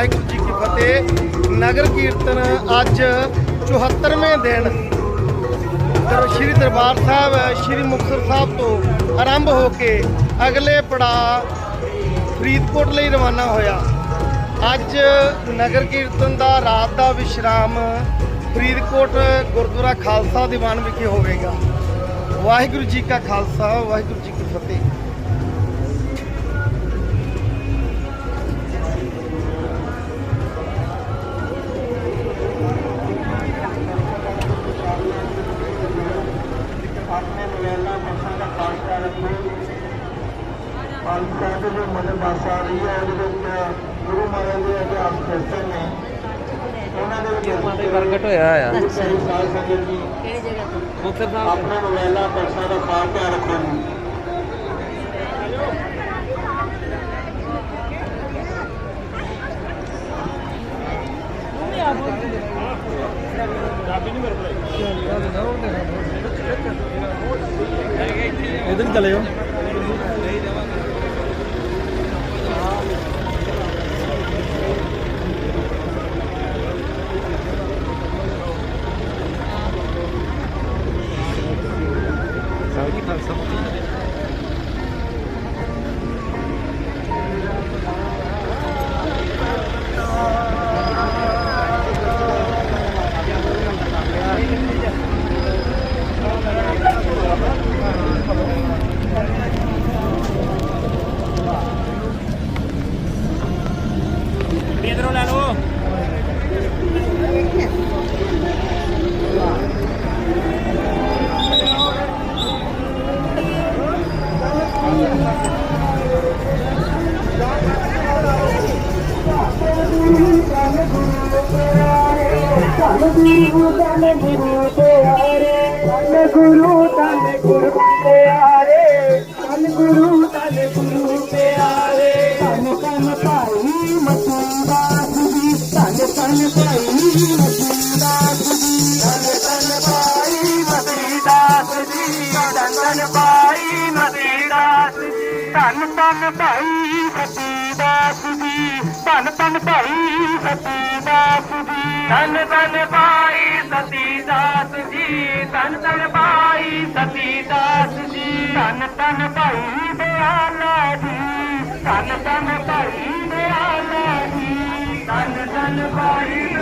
ਵਾਹਿਗੁਰੂ ਜੀ ਕੀ ਫਤਿਹ। ਨਗਰ ਕੀਰਤਨ ਅੱਜ 74ਵੇਂ ਦਿਨ। ਸ਼੍ਰੀ ਦਰਬਾਰ ਸਾਹਿਬ, ਸ਼੍ਰੀ ਮੁਕਤਸਰ ਸਾਹਿਬ ਤੋਂ ਆਰੰਭ ਹੋ ਕੇ ਅਗਲੇ ਪੜਾਅ ਫਰੀਦਕੋਟ ਲਈ ਰਵਾਨਾ ਹੋਇਆ। ਅੱਜ ਨਗਰ ਕੀਰਤਨ ਦਾ ਰਾਤ ਦਾ ਵਿਸ਼ਰਾਮ ਫਰੀਦਕੋਟ ਗੁਰਦੁਆਰਾ ਖਾਲਸਾ ਦੀਵਾਨ ਵਿਖੇ ਹੋਵੇਗਾ। ਵਾਹਿਗੁਰੂ ਜੀ ਕਾ ਖਾਲਸਾ, ਵਾਹਿਗੁਰੂ ਜੀ ਕੀ ਫਤਿਹ। ਸਾਹਿਬ ਦੇ ਮਦਦ ਬੱਸ ਆ ਰਹੀ ਹੈ ਉਹਦੇ ਵਿੱਚ ਗੁਰੂ ਮਹਾਰਾਜ ਦੇ ਇਤਿਹਾਸ ਦੱਸਦੇ ਨੇ। ਉਹਨਾਂ ਦੇ ਵਿੱਚ ਪ੍ਰਗਟ ਹੋਇਆ ਆ। ਸਾਹਿਬ ਸਾਧ ਸੰਗਤ ਜੀ ਕਿਹੜੀ ਜਗ੍ਹਾ ਤੋਂ? ਮੁਕਤਸਰ ਸਾਹਿਬ ਆਪਣੇ ਮੋਬਾਈਲਾਂ ਬੱਸਾਂ ਦਾ ਖਾਸ ਖਿਆਲ ਰੱਖੋ ਜੀ எதிர்கலையும்? ਗੁਰੂ ਤਨ ਗੁਰੂ ਪਿਆਰੇ ਧੰਨ ਗੁਰੂ ਤਨ ਗੁਰੂ ਪਿਆਰੇ ਤਨ ਤਨ ਭਾਈ ਮਤੂਦਾਸ ਜੀ ਤਨ ਤਨ ਭਾਈ ਮਤੂਦਾਸ ਜੀ ਤਨ ਤਨ ਭਾਈ ਮਤੀਦਾਸ ਜੀ ਤਨ ਤਨ ਭਾਈ ਮਤੀਦਾਸ ਜੀ ਤਨ ਤਨ ਭਾਈ ਸਤੀਦਾਸ ਜੀ ਤਨ ਤਨ ਭਾਈ ਸਤੀਦਾਸ ਜੀ ਤਨ ਤਨ ਸਤੀ ਦਾਸ ਜੀ ਤਨ ਤਨ ਭਾਈ ਸਤੀਦਾਸ ਜੀ। ਤਨ ਤਨ ਭਾਈ ਦਿਆਲਾ ਜੀ ਤਨ ਤਨ ਭਾਈ ਦਿਆਲਾ ਜੀ। ਤਨ ਤਨ ਭਾਈ